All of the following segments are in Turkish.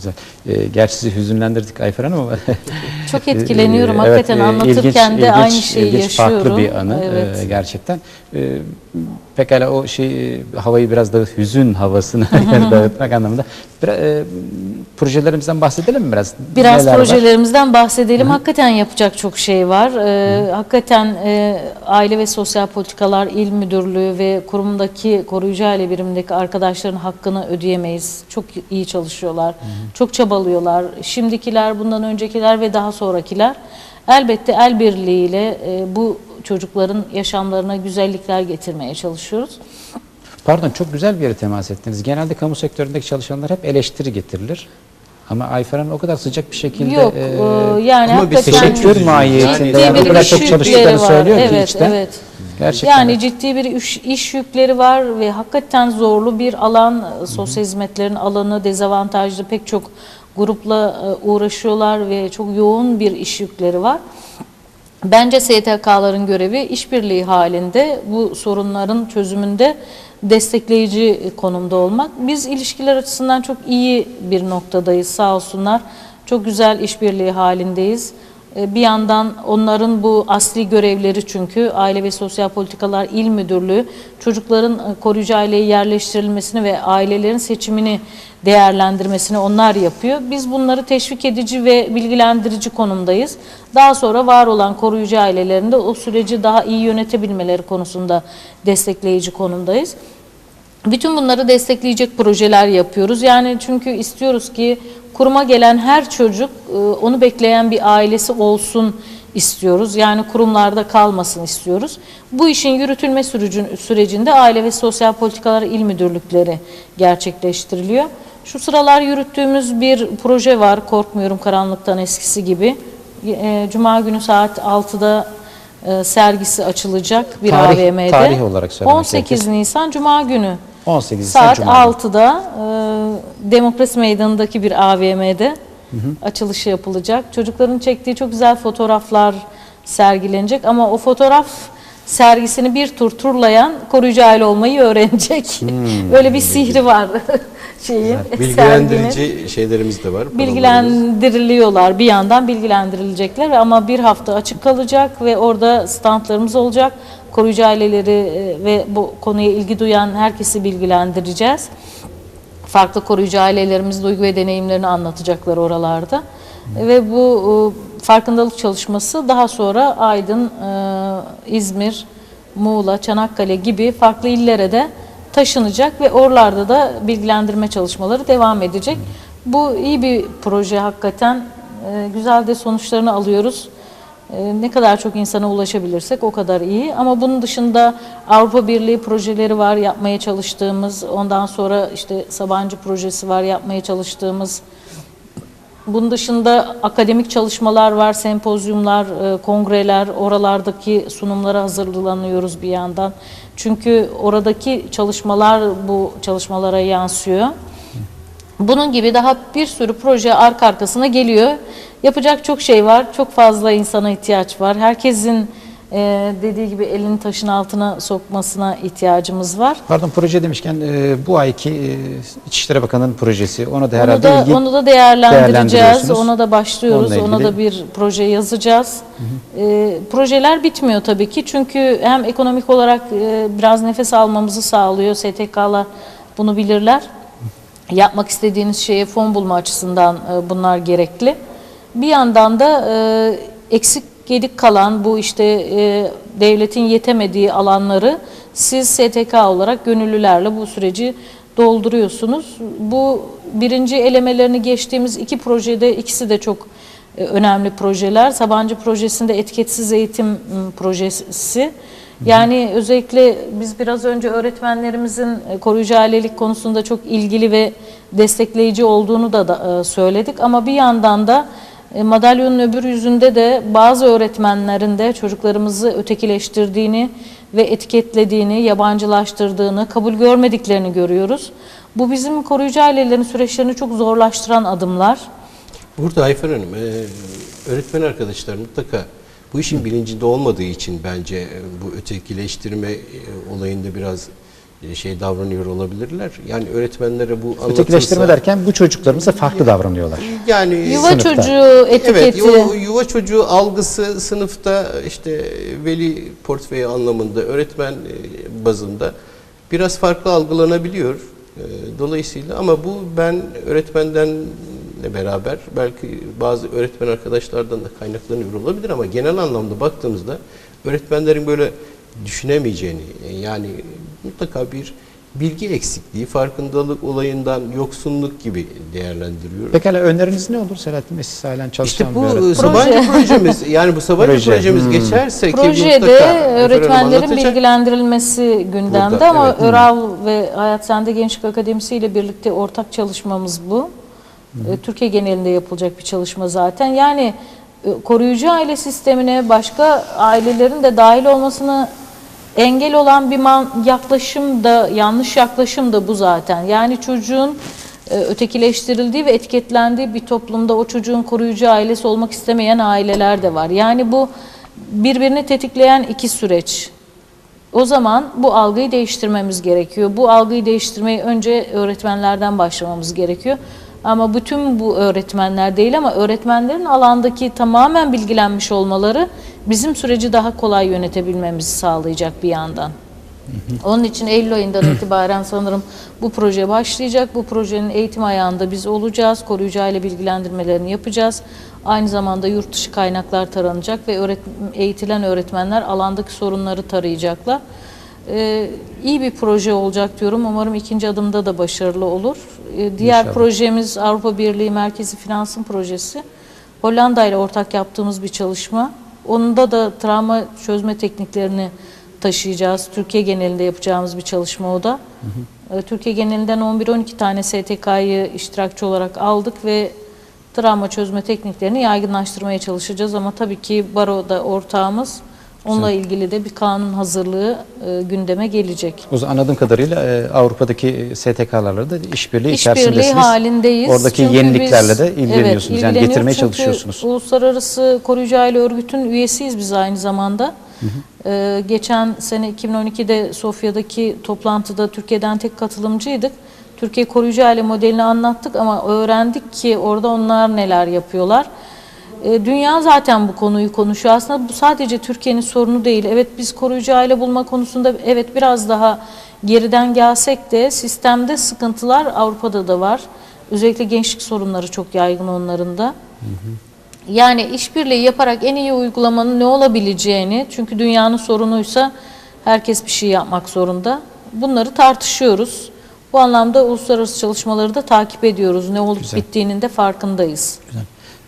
güzel. Ee, gerçi sizi hüzünlendirdik Ayfer Hanım ama Çok etkileniyorum. Ee, Hakikaten e, anlatırken de aynı şeyi ilginç, yaşıyorum. farklı bir anı Evet. e, gerçekten. E, pekala o şey e, havayı biraz da hüzün havasına dağıtmak anlamında. Biraz, e, projelerimizden bahsedelim mi biraz? Biraz Neler var? projelerimizden bahsedelim. Hakikaten yapacak çok şey var. Ee, hakikaten e, Aile ve Sosyal Politikalar İl Müdürlüğü ve kurumdaki koruyucu aile birimindeki arkadaşların hakkını ödeyemeyiz. Çok iyi çalışıyorlar. Çok çabalıyorlar. Şimdikiler, bundan öncekiler ve daha sonrakiler elbette el birliğiyle e, bu çocukların yaşamlarına güzellikler getirmeye çalışıyoruz. Pardon çok güzel bir yere temas ettiniz. Genelde kamu sektöründeki çalışanlar hep eleştiri getirilir. Ama Ayfer Hanım o kadar sıcak bir şekilde Yok, e, e, yani ama bir teşekkür mahiyetinde yani o bir kadar çok çalıştıklarını var. söylüyor ki Evet, içten. evet. Gerçekten. Yani ciddi bir iş, iş yükleri var ve hakikaten zorlu bir alan, e, sosyal hizmetlerin alanı, dezavantajlı pek çok grupla e, uğraşıyorlar ve çok yoğun bir iş yükleri var. Bence STK'ların görevi işbirliği halinde bu sorunların çözümünde destekleyici konumda olmak. Biz ilişkiler açısından çok iyi bir noktadayız sağ olsunlar. Çok güzel işbirliği halindeyiz. E, Bir yandan onların bu asli görevleri çünkü Aile ve Sosyal Politikalar İl Müdürlüğü çocukların e, koruyucu aileye yerleştirilmesini ve ailelerin seçimini değerlendirmesini onlar yapıyor. Biz bunları teşvik edici ve bilgilendirici konumdayız. Daha sonra var olan koruyucu ailelerinde o süreci daha iyi yönetebilmeleri konusunda destekleyici konumdayız. Bütün bunları destekleyecek projeler yapıyoruz. Yani çünkü istiyoruz ki kuruma gelen her çocuk e, onu bekleyen bir ailesi olsun istiyoruz. Yani kurumlarda kalmasın istiyoruz. Bu işin yürütülme sürecin- sürecinde Aile ve Sosyal Politikalar İl Müdürlükleri gerçekleştiriliyor. Şu sıralar yürüttüğümüz bir proje var. Korkmuyorum karanlıktan eskisi gibi. E, Cuma günü saat 6'da e, sergisi açılacak bir Tarih- AVM'de. tarih olarak söylemek 18 gerekirse. Nisan Cuma günü. 18 Nisan Saat Cuma günü. 6'da e, Demokrasi Meydanı'ndaki bir AVM'de açılışı yapılacak. Çocukların çektiği çok güzel fotoğraflar sergilenecek ama o fotoğraf sergisini bir tur turlayan koruyucu aile olmayı öğrenecek. Hmm. Böyle bir sihri var serginin. Bilgilendirici şeylerimiz de var. Bilgilendiriliyorlar bir yandan bilgilendirilecekler ama bir hafta açık kalacak ve orada standlarımız olacak. Koruyucu aileleri e, ve bu konuya ilgi duyan herkesi bilgilendireceğiz. Farklı koruyucu ailelerimiz duygu ve deneyimlerini anlatacaklar oralarda. Ve bu e, farkındalık çalışması daha sonra Aydın, e, İzmir, Muğla, Çanakkale gibi farklı illere de taşınacak ve oralarda da bilgilendirme çalışmaları devam edecek. Bu iyi bir proje hakikaten. E, Güzel de sonuçlarını alıyoruz. E, Ne kadar çok insana ulaşabilirsek o kadar iyi. Ama bunun dışında Avrupa Birliği projeleri var yapmaya çalıştığımız. Ondan sonra işte Sabancı projesi var yapmaya çalıştığımız. Bunun dışında akademik çalışmalar var, sempozyumlar, e, kongreler, oralardaki sunumlara hazırlanıyoruz bir yandan. Çünkü oradaki çalışmalar bu çalışmalara yansıyor. Bunun gibi daha bir sürü proje arka arkasına geliyor. Yapacak çok şey var, çok fazla insana ihtiyaç var. Herkesin e, dediği gibi elini taşın altına sokmasına ihtiyacımız var. Pardon proje demişken e, bu ayki e, İçişleri Bakanı'nın projesi ona da Onu herhalde da, ilgi onu da değerlendireceğiz. Ona da başlıyoruz. Ona da bir proje yazacağız. Ee, projeler bitmiyor tabii ki. Çünkü hem ekonomik olarak e, biraz nefes almamızı sağlıyor. STK'lar bunu bilirler. Yapmak istediğiniz şeye fon bulma açısından e, bunlar gerekli. Bir yandan da e, eksik gedik kalan bu işte e, devletin yetemediği alanları siz STK olarak gönüllülerle bu süreci dolduruyorsunuz. Bu birinci elemelerini geçtiğimiz iki projede ikisi de çok e, önemli projeler. Sabancı projesinde etiketsiz eğitim m, projesi. Yani özellikle biz biraz önce öğretmenlerimizin e, koruyucu ailelik konusunda çok ilgili ve destekleyici olduğunu da, da e, söyledik. Ama bir yandan da e, madalyonun öbür yüzünde de bazı öğretmenlerin de çocuklarımızı ötekileştirdiğini ve etiketlediğini, yabancılaştırdığını, kabul görmediklerini görüyoruz. Bu bizim koruyucu ailelerin süreçlerini çok zorlaştıran adımlar. Burada Ayfer Hanım, e, öğretmen arkadaşlar mutlaka bu işin bilincinde olmadığı için bence e, bu ötekileştirme e, olayında biraz şey davranıyor olabilirler. Yani öğretmenlere bu anlatılsa Ötekileştirme derken bu çocuklarımıza farklı davranıyorlar. yani Yuva Sınıfta. çocuğu etiketi. Evet, yuva, yuva çocuğu algısı sınıfta işte veli portföyü anlamında, öğretmen e, bazında biraz farklı algılanabiliyor. E, Dolayısıyla ama bu ben öğretmendenle beraber belki bazı öğretmen arkadaşlardan da kaynaklanıyor olabilir ama genel anlamda baktığımızda öğretmenlerin böyle düşünemeyeceğini e, yani mutlaka bir bilgi eksikliği, farkındalık olayından yoksunluk gibi değerlendiriyorum. Pekala öneriniz ne olur Selahattin Bey? Siz halen çalışan İşte bir bu öğretmen. Sabancı projemiz yani bu Sabancı Proje. projemiz Hmm. geçerse ki Projede mutlaka Efer Hanım öğretmenlerin bilgilendirilmesi gündemde Burada, ama evet. ÖRAV ve Hayat Sende Gençlik Akademisi ile birlikte ortak çalışmamız bu. E, Türkiye genelinde yapılacak bir çalışma zaten. Yani e, koruyucu aile sistemine başka ailelerin de dahil olmasını engel olan bir yaklaşım da yanlış yaklaşım da bu zaten. Yani çocuğun e, ötekileştirildiği ve etiketlendiği bir toplumda o çocuğun koruyucu ailesi olmak istemeyen aileler de var. Yani bu birbirini tetikleyen iki süreç. O zaman bu algıyı değiştirmemiz gerekiyor. Bu algıyı değiştirmeyi önce öğretmenlerden başlamamız gerekiyor. Ama bütün bu öğretmenler değil ama öğretmenlerin alandaki tamamen bilgilenmiş olmaları bizim süreci daha kolay yönetebilmemizi sağlayacak bir yandan. Onun için Eylül ayından itibaren sanırım bu proje başlayacak. Bu projenin eğitim ayağında biz olacağız. Koruyucu aile bilgilendirmelerini yapacağız. Aynı zamanda yurt dışı kaynaklar taranacak ve öğret- eğitilen öğretmenler alandaki sorunları tarayacaklar. Ee, iyi bir proje olacak diyorum. Umarım ikinci adımda da başarılı olur. Ee, diğer İnşallah. projemiz Avrupa Birliği Merkezi Finansın projesi. Hollanda ile ortak yaptığımız bir çalışma. Onda da travma çözme tekniklerini taşıyacağız. Türkiye genelinde yapacağımız bir çalışma o da. Ee, Türkiye genelinden 11-12 tane STK'yı iştirakçı olarak aldık ve travma çözme tekniklerini yaygınlaştırmaya çalışacağız. Ama tabii ki baroda ortağımız. Onunla ilgili de bir kanun hazırlığı e, gündeme gelecek. O zaman anladığım kadarıyla e, Avrupa'daki STK'larla da işbirliği İşbirliği içerisindesiniz. halindeyiz. Oradaki Çünkü yeniliklerle biz- de ilgileniyorsunuz. Evet, yani getirmeye Çünkü çalışıyorsunuz. Uluslararası Koruyucu Aile Örgütü'nün üyesiyiz biz aynı zamanda. Ee, geçen sene 2012'de Sofya'daki toplantıda Türkiye'den tek katılımcıydık. Türkiye Koruyucu Aile modelini anlattık ama öğrendik ki orada onlar neler yapıyorlar. Ee, Dünya zaten bu konuyu konuşuyor. Aslında bu sadece Türkiye'nin sorunu değil. Evet biz koruyucu aile bulma konusunda evet biraz daha geriden gelsek de sistemde sıkıntılar Avrupa'da da var. Özellikle gençlik sorunları çok yaygın onların da. Yani işbirliği yaparak en iyi uygulamanın ne olabileceğini, çünkü dünyanın sorunuysa herkes bir şey yapmak zorunda. Bunları tartışıyoruz. Bu anlamda uluslararası çalışmaları da takip ediyoruz. Ne olup Güzel. bittiğinin de farkındayız. Güzel.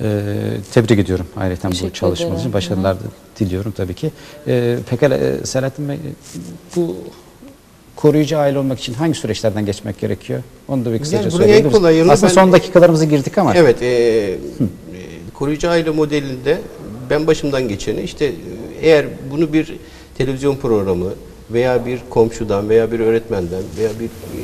Ee, tebrik ediyorum ayrıca bu çalışmanız için. Başarılar da diliyorum tabii ki. Ee, pekala e, Selahattin Bey, bu koruyucu aile olmak için hangi süreçlerden geçmek gerekiyor? Onu da bir kısaca Yani en kolay yolu Aslında ben- son dakikalarımıza girdik ama. Evet, e, e, koruyucu aile modelinde ben başımdan geçeni işte e, eğer bunu bir televizyon programı veya bir komşudan veya bir öğretmenden veya bir e,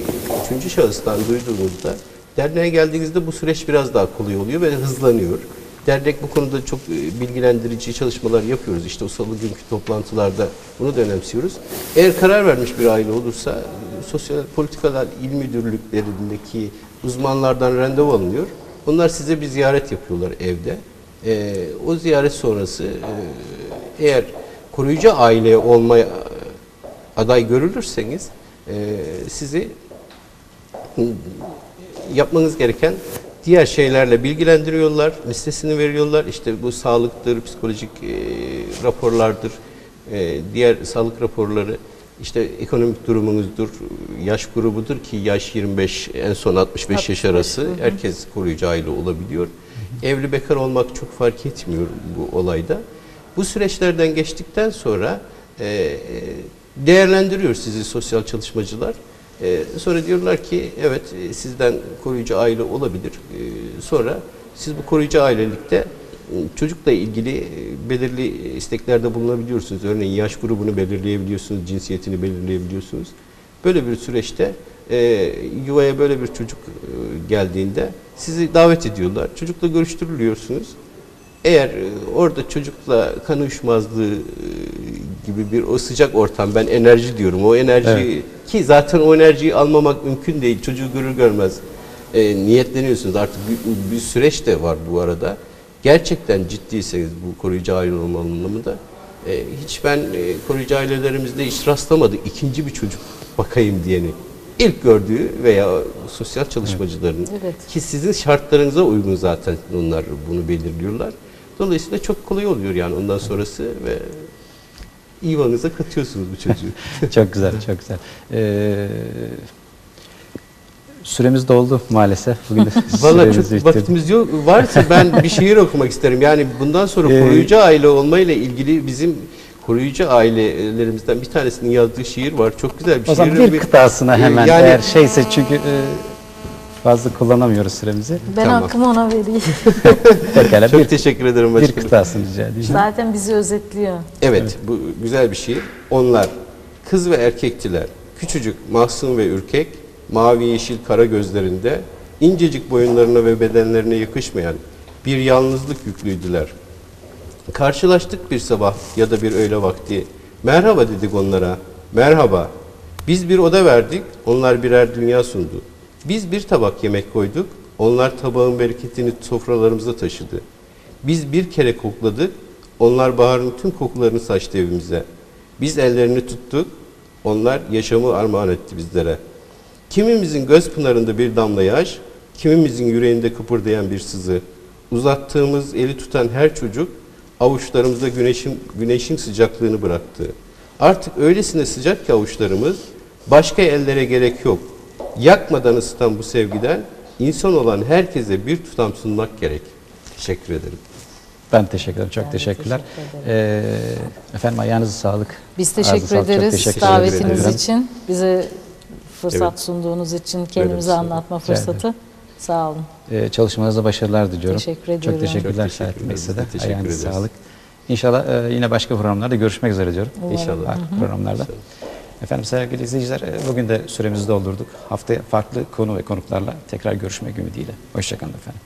üçüncü şahıstan duyduğunuzda derneğe geldiğinizde bu süreç biraz daha kolay oluyor ve hızlanıyor. Dernek bu konuda çok e, bilgilendirici çalışmalar yapıyoruz. İşte o salı günkü toplantılarda bunu da önemsiyoruz. Eğer karar vermiş bir aile olursa e, sosyal politikalar il müdürlüklerindeki uzmanlardan randevu alınıyor. Onlar size bir ziyaret yapıyorlar evde. Ee, o ziyaret sonrası e, eğer koruyucu aile olmaya aday görülürseniz e, sizi yapmanız gereken diğer şeylerle bilgilendiriyorlar, listesini veriyorlar. İşte bu sağlıktır, psikolojik e, raporlardır, e, diğer sağlık raporları, işte ekonomik durumunuzdur, yaş grubudur ki yaş 25 en son 65 yaş arası herkes koruyucu aile olabiliyor. Evli bekar olmak çok fark etmiyor bu olayda. Bu süreçlerden geçtikten sonra e, e, değerlendiriyor sizi sosyal çalışmacılar. Ee, sonra diyorlar ki evet e, sizden koruyucu aile olabilir. Ee, sonra siz bu koruyucu ailelikte e, çocukla ilgili e, belirli isteklerde bulunabiliyorsunuz. Örneğin yaş grubunu belirleyebiliyorsunuz, cinsiyetini belirleyebiliyorsunuz. Böyle bir süreçte yuvaya böyle bir çocuk geldiğinde sizi davet ediyorlar. Çocukla görüştürülüyorsunuz. Eğer orada çocukla kan uyuşmazlığı gibi bir o sıcak ortam ben enerji diyorum. O enerji ki zaten o enerjiyi almamak mümkün değil. Çocuğu görür görmez e, niyetleniyorsunuz. Artık bir, bir süreç de var bu arada. Gerçekten ciddiyseniz bu koruyucu aile olma anlamında e, hiç ben e, koruyucu ailelerimizde hiç rastlamadık ikinci bir çocuk bakayım diyeni. İlk gördüğü veya sosyal çalışmacıların Evet. ki sizin şartlarınıza uygun zaten onlar bunu belirliyorlar. Dolayısıyla çok kolay oluyor yani ondan sonrası ve İvan'ıza katıyorsunuz bu çocuğu. çok güzel, çok güzel. Ee, süremiz doldu maalesef. Bugün Valla çok bitirdik. vaktimiz yok. Varsa ben bir şiir okumak isterim. Yani bundan sonra Ee, koruyucu aile olmayla ilgili bizim koruyucu ailelerimizden bir tanesinin yazdığı şiir var. Çok güzel bir O zaman şiir. bir kıtasına hemen yani- eğer şeyse çünkü e, fazla kullanamıyoruz süremizi. Ben Tamam. hakkımı ona vereyim. Pekala Çok bir, teşekkür ederim bir başkanım. kıtasını rica edeyim. Zaten bizi özetliyor. Evet, bu güzel bir şiir. Onlar kız ve erkektiler. Küçücük, mahzun ve ürkek, mavi yeşil kara gözlerinde, incecik boyunlarına ve bedenlerine yakışmayan bir yalnızlık yüklüydüler. Karşılaştık bir sabah ya da bir öğle vakti. Merhaba dedik onlara. Merhaba. Biz bir oda verdik, onlar birer dünya sundu. Biz bir tabak yemek koyduk, onlar tabağın bereketini sofralarımıza taşıdı. Biz bir kere kokladık, onlar baharın tüm kokularını saçtı evimize. Biz ellerini tuttuk, onlar yaşamı armağan etti bizlere. Kimimizin göz pınarında bir damla yaş, kimimizin yüreğinde kıpırdayan bir sızı. Uzattığımız eli tutan her çocuk avuçlarımızda güneşin, güneşin sıcaklığını bıraktı. Artık öylesine sıcak ki avuçlarımız, başka ellere gerek yok. Yakmadan ısıtan bu sevgiden insan olan herkese bir tutam sunmak gerek. Teşekkür ederim. Ben teşekkür ederim. Çok Ben teşekkürler. teşekkür Ee, efendim ayağınıza sağlık. Biz Ağzınıza teşekkür sağlık. Çok ederiz teşekkür davetiniz ederim. için. Bize fırsat Evet. sunduğunuz için, kendimizi Evet. anlatma Rica ederim. fırsatı. Sağ olun. Ee, çalışmanıza başarılar diliyorum. Teşekkür ediyorum. Çok teşekkürler Selahattin Bey size de. Teşekkür Ayağınıza ederiz. sağlık. İnşallah e, yine başka programlarda görüşmek üzere diyorum. İnşallah. Farklı programlarda. Efendim sevgili izleyiciler e, bugün de süremizi doldurduk. Haftaya farklı konu ve konuklarla tekrar görüşmek ümidiyle. Hoşçakalın efendim.